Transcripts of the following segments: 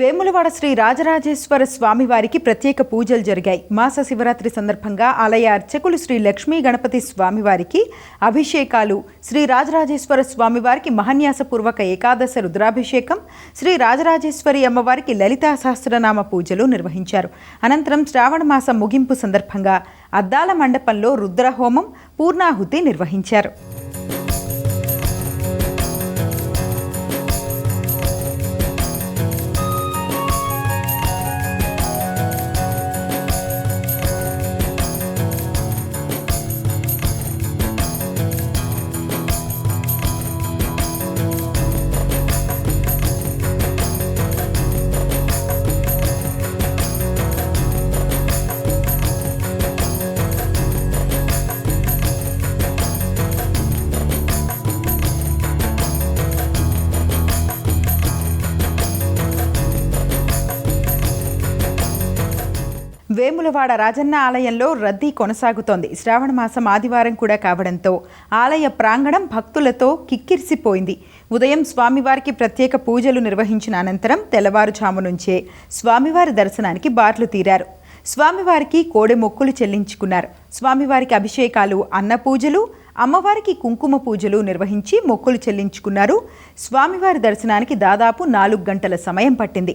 వేములవాడ శ్రీ రాజరాజేశ్వర స్వామివారికి ప్రత్యేక పూజలు జరిగాయి. మాస శివరాత్రి సందర్భంగా ఆలయ అర్చకులు శ్రీ లక్ష్మీ గణపతి స్వామివారికి అభిషేకాలు శ్రీ రాజరాజేశ్వర స్వామివారికి మహన్యాసపూర్వక ఏకాదశ రుద్రాభిషేకం శ్రీ రాజరాజేశ్వరి అమ్మవారికి లలితా సహస్రనామ పూజలు నిర్వహించారు. అనంతరం శ్రావణ మాసం ముగింపు సందర్భంగా అద్దాల మండపంలో రుద్రహోమం పూర్ణాహుతి నిర్వహించారు. వేములవాడ రాజన్న ఆలయంలో రద్దీ కొనసాగుతోంది. శ్రావణ మాసం ఆదివారం కూడా కావడంతో ఆలయ ప్రాంగణం భక్తులతో కిక్కిరిసిపోయింది. ఉదయం స్వామివారికి ప్రత్యేక పూజలు నిర్వహించిన అనంతరం తెల్లవారుజాము నుంచే స్వామివారి దర్శనానికి బార్లు తీరారు. స్వామివారికి కోడె మొక్కులు చెల్లించుకున్నారు. స్వామివారికి అభిషేకాలు అన్న పూజలు అమ్మవారికి కుంకుమ పూజలు నిర్వహించి మొక్కులు చెల్లించుకున్నారు. స్వామివారి దర్శనానికి దాదాపు నాలుగు గంటల సమయం పట్టింది.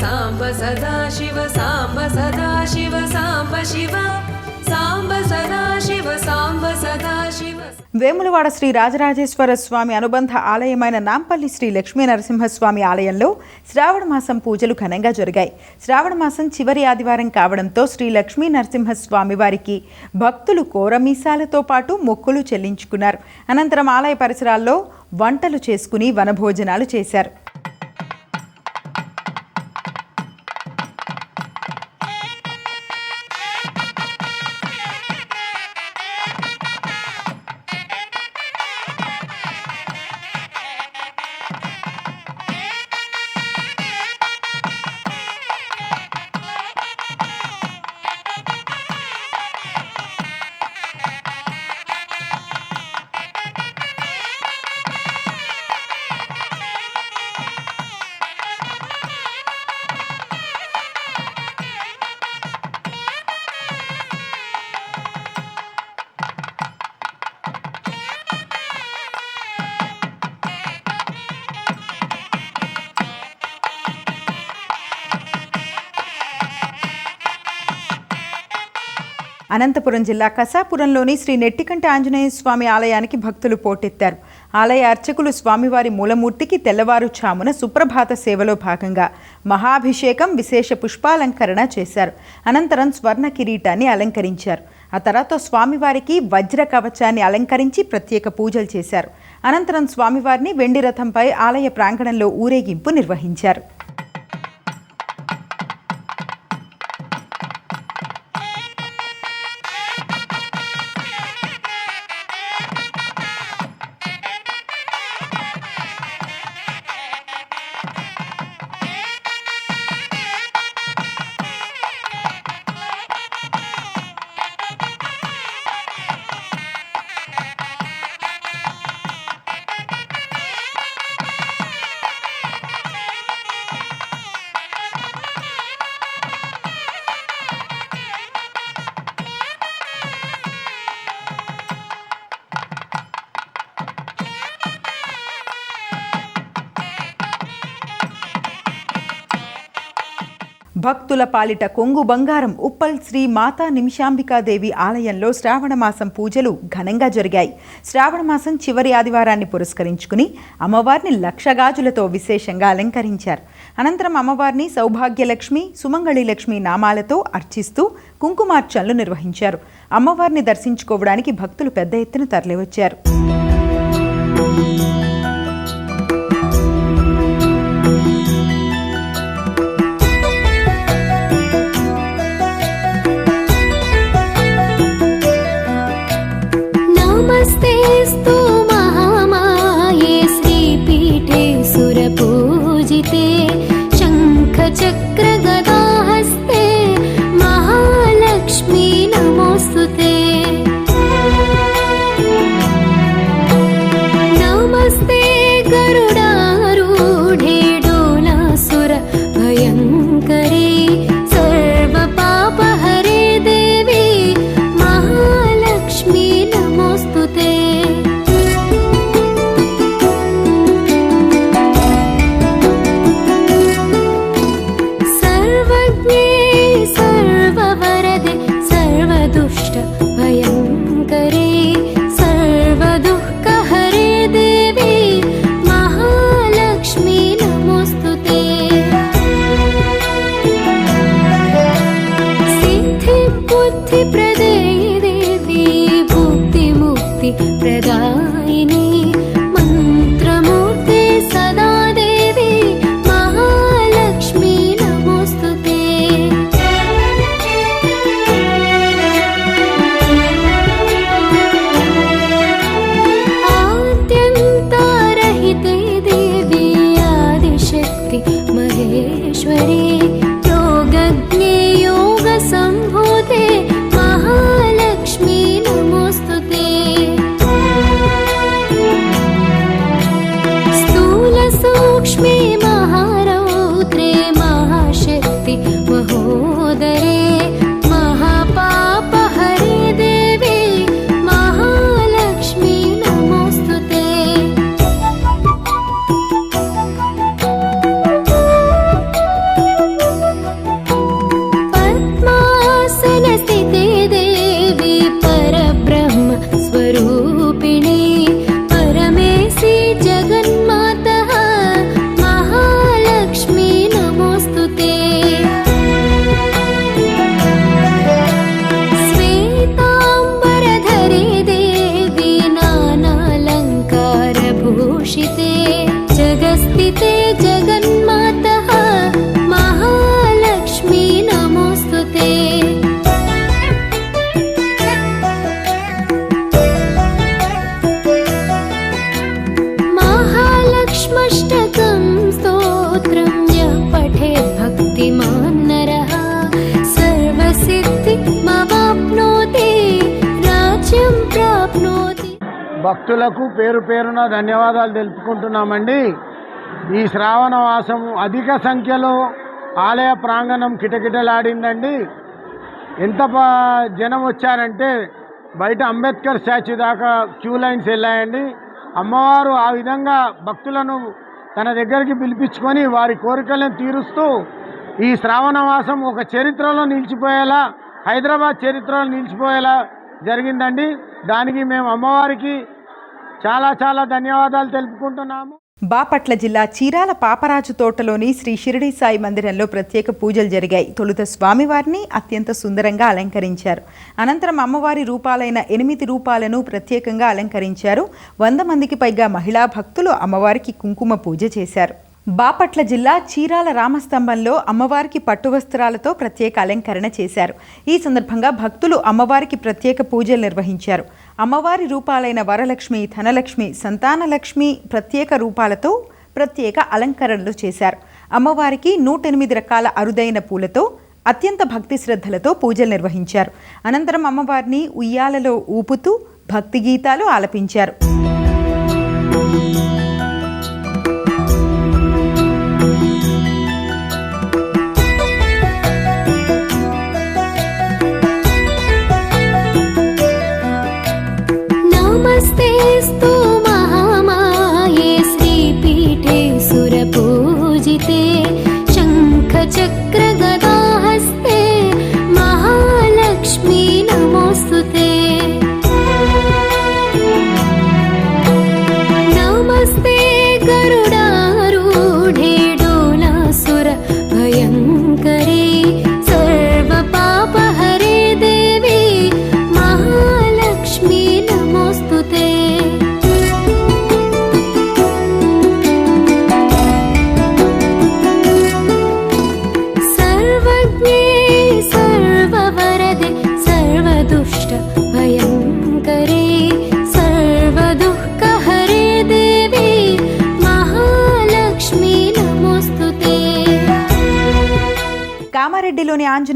సాంబ సదా శివ సాంబ సదా శివ సాంబ శివ. సాంబ సదా శివ సాంబ సదా శివ. వేములవాడ శ్రీ రాజరాజేశ్వర స్వామి అనుబంధ ఆలయమైన నాంపల్లి శ్రీ లక్ష్మీ నరసింహస్వామి ఆలయంలో శ్రావణ మాసం పూజలు ఘనంగా జరిగాయి. శ్రావణ మాసం చివరి ఆదివారం కావడంతో శ్రీ లక్ష్మీ నరసింహస్వామి వారికి భక్తులు కోరమీసాలతో పాటు మొక్కులు చెల్లించుకున్నారు. అనంతరం ఆలయ పరిసరాల్లో వంటలు చేసుకుని వనభోజనాలు చేశారు. అనంతపురం జిల్లా కసాపురంలోని శ్రీ నెట్టికంట ఆంజనేయ స్వామి ఆలయానికి భక్తులు పోటెత్తారు. ఆలయ అర్చకులు స్వామివారి మూలమూర్తికి తెల్లవారుఛామున సుప్రభాత సేవలో భాగంగా మహాభిషేకం విశేష పుష్పాలంకరణ చేశారు. అనంతరం స్వర్ణ కిరీటాన్ని అలంకరించారు. ఆ తర్వాత స్వామివారికి వజ్ర కవచాన్ని అలంకరించి ప్రత్యేక పూజలు చేశారు. అనంతరం స్వామివారిని వెండి రథంపై ఆలయ ప్రాంగణంలో ఊరేగింపు నిర్వహించారు. భక్తుల పాలిట కొంగు బంగారం ఉప్పల్ శ్రీ మాతా నిమిషాంబికాదేవి ఆలయంలో శ్రావణ మాసం పూజలు ఘనంగా జరిగాయి. శ్రావణ మాసం చివరి ఆదివారాన్ని పురస్కరించుకుని అమ్మవారిని లక్షగాజులతో విశేషంగా అలంకరించారు. అనంతరం అమ్మవారిని సౌభాగ్యలక్ష్మి సుమంగళి లక్ష్మి నామాలతో అర్చిస్తూ కుంకుమార్చనలు నిర్వహించారు. అమ్మవారిని దర్శించుకోవడానికి భక్తులు పెద్ద ఎత్తున తరలివచ్చారు. most the భక్తులకు పేరు పేరున ధన్యవాదాలు తెలుపుకుంటున్నామండి. ఈ శ్రావణ మాసం అధిక సంఖ్యలో ఆలయ ప్రాంగణం కిటకిటలాడిందండి. ఎంత జనం వచ్చారంటే బయట అంబేద్కర్ స్టాచ్యూ దాకా క్యూ లైన్స్ వెళ్ళాయండి. అమ్మవారు ఆ విధంగా భక్తులను తన దగ్గరికి పిలిపించుకొని వారి కోరికలను తీరుస్తూ ఈ శ్రావణ మాసం ఒక చరిత్రలో నిలిచిపోయేలా హైదరాబాద్ చరిత్రలో నిలిచిపోయేలా జరిగిందండి. దానికి మేము అమ్మవారికి చాలా చాలా ధన్యవాదాలు తెలుపుకుంటున్నాము. బాపట్ల జిల్లా చీరాల పాపరాజు తోటలోని శ్రీ షిరిడి సాయి మందిరంలో ప్రత్యేక పూజలు జరిగాయి. తొలుత స్వామివారిని అత్యంత సుందరంగా అలంకరించారు. అనంతరం అమ్మవారి రూపాలైన ఎనిమిది రూపాలను ప్రత్యేకంగా అలంకరించారు. వంద మందికి పైగా మహిళా భక్తులు అమ్మవారికి కుంకుమ పూజ చేశారు. బాపట్ల జిల్లా చీరాల రామస్తంభంలో అమ్మవారికి పట్టువస్త్రాలతో ప్రత్యేక అలంకరణ చేశారు. ఈ సందర్భంగా భక్తులు అమ్మవారికి ప్రత్యేక పూజలు నిర్వహించారు. అమ్మవారి రూపాలైన వరలక్ష్మి ధనలక్ష్మి సంతానలక్ష్మి ప్రత్యేక రూపాలతో ప్రత్యేక అలంకరణలు చేశారు. అమ్మవారికి నూట ఎనిమిది రకాల అరుదైన పూలతో అత్యంత భక్తి శ్రద్ధలతో పూజలు నిర్వహించారు. అనంతరం అమ్మవారిని ఉయ్యాలలో ఊపుతూ భక్తి గీతాలు ఆలపించారు.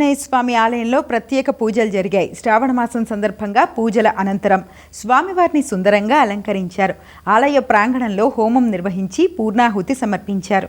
ఆంజనేయ స్వామి ఆలయంలో ప్రత్యేక పూజలు జరిగాయి. శ్రావణ మాసం సందర్భంగా పూజల అనంతరం స్వామివారిని సుందరంగా అలంకరించారు. ఆలయ ప్రాంగణంలో హోమం నిర్వహించి పూర్ణాహుతి సమర్పించారు.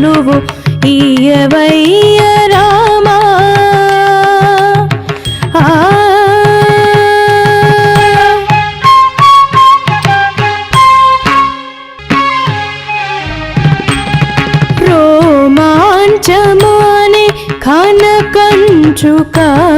నువ్వు ఈయవయ్య రామా. ఆ. రోమాంచమానే కనకంచుకము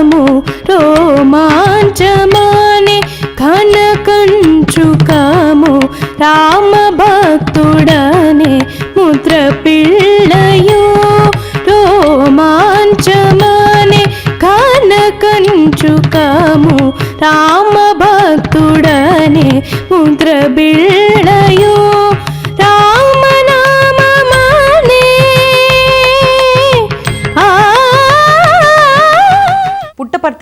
కనకంచుకము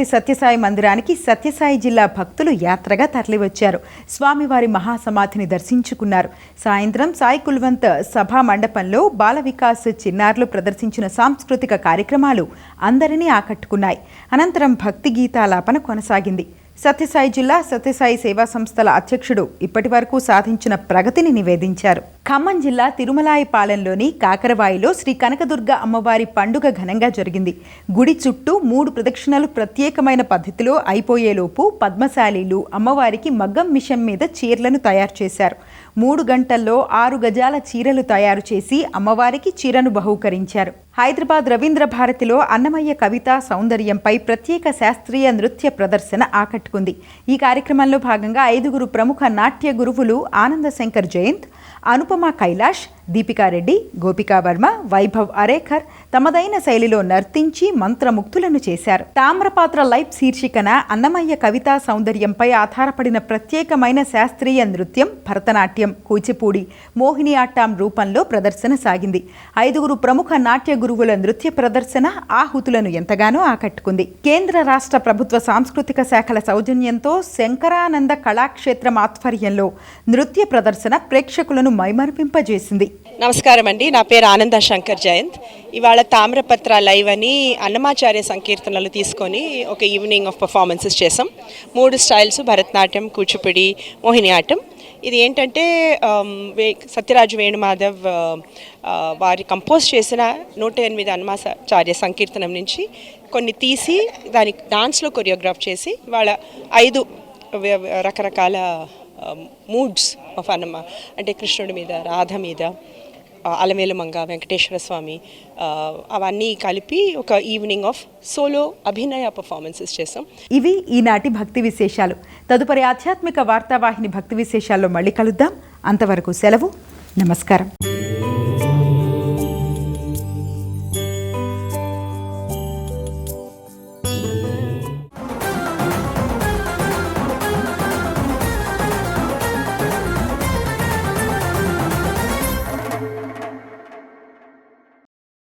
పుట్టపర్తి సత్యసాయి మందిరానికి సత్యసాయి జిల్లా భక్తులు యాత్రగా తరలివచ్చారు. స్వామివారి మహాసమాధిని దర్శించుకున్నారు. సాయంత్రం సాయి కుల్వంత్ సభా మండపంలో బాల వికాస్ చిన్నారులు ప్రదర్శించిన సాంస్కృతిక కార్యక్రమాలు అందరినీ ఆకట్టుకున్నాయి. అనంతరం భక్తి గీతాలాపన కొనసాగింది. సత్యసాయి జిల్లా సత్యసాయి సేవా సంస్థల అధ్యక్షుడు ఇప్పటి వరకు సాధించిన ప్రగతిని నివేదించారు. ఖమ్మం జిల్లా తిరుమలాయపాలెంలోని కాకరవాయిలో శ్రీ కనకదుర్గ అమ్మవారి పండుగ ఘనంగా జరిగింది. గుడి చుట్టూ మూడు ప్రదక్షిణలు ప్రత్యేకమైన పద్ధతిలో అయిపోయేలోపు పద్మశాలీలు అమ్మవారికి మగ్గం మిషన్ మీద చీరలను తయారు చేశారు. మూడు గంటల్లో ఆరు గజాల చీరలు తయారు చేసి అమ్మవారికి చీరను బహూకరించారు. హైదరాబాద్ రవీంద్ర భారతిలో అన్నమయ్య కవిత సౌందర్యంపై ప్రత్యేక శాస్త్రీయ నృత్య ప్రదర్శన ఆకట్టుకుంది. ఈ కార్యక్రమంలో భాగంగా ఐదుగురు ప్రముఖ నాట్య గురువులు ఆనంద శంకర్ జయంత్ अनुपमा कैलाश దీపికారెడ్డి గోపికా వర్మ వైభవ్ అరేఖర్ తమదైన శైలిలో నర్తించి మంత్రముగ్ధులను చేశారు. తామ్రపాత్ర లైఫ్ శీర్షికన అన్నమయ్య కవితా సౌందర్యంపై ఆధారపడిన ప్రత్యేకమైన శాస్త్రీయ నృత్యం భరతనాట్యం కూచిపూడి మోహిని ఆట్టాం రూపంలో ప్రదర్శన సాగింది. ఐదుగురు ప్రముఖ నాట్య గురువుల నృత్య ప్రదర్శన ఆహుతులను ఎంతగానో ఆకట్టుకుంది. కేంద్ర రాష్ట్ర ప్రభుత్వ సాంస్కృతిక శాఖల సౌజన్యంతో శంకరానంద కళాక్షేత్రం ఆధ్వర్యంలో నృత్య ప్రదర్శన ప్రేక్షకులను మైమరిపింపజేసింది. నమస్కారం అండి. నా పేరు ఆనంద శంకర్ జయంత్. ఇవాళ తామ్రపత్ర లైవ్ అని అన్నమాచార్య సంకీర్తనలు తీసుకొని ఒక ఈవినింగ్ ఆఫ్ పర్ఫార్మెన్సెస్ చేసాం మూడు స్టైల్స్ భరతనాట్యం కూచిపూడి మోహిని ఆటం ఇది ఏంటంటే వే సత్యరాజు వేణుమాధవ్ వారి కంపోజ్ చేసిన నూట ఎనిమిది అన్నమాచార్య సంకీర్తనం నుంచి కొన్ని తీసి దాని డాన్స్లో కొరియోగ్రాఫ్ చేసి వాళ్ళ ఐదు రకరకాల మూడ్స్ ఆఫ్ అన్నమ్మ అంటే కృష్ణుడి మీద రాధ మీద అలమేలు మంగ వెంకటేశ్వర స్వామి అవన్నీ కలిపి ఒక ఈవినింగ్ ఆఫ్ సోలో అభినయ పర్ఫార్మెన్సెస్ చేసాం. ఇవి ఈనాటి భక్తి విశేషాలు. తదుపరి ఆధ్యాత్మిక వార్తావాహిని భక్తి విశేషాల్లో మళ్ళీ కలుద్దాం. అంతవరకు సెలవు. నమస్కారం.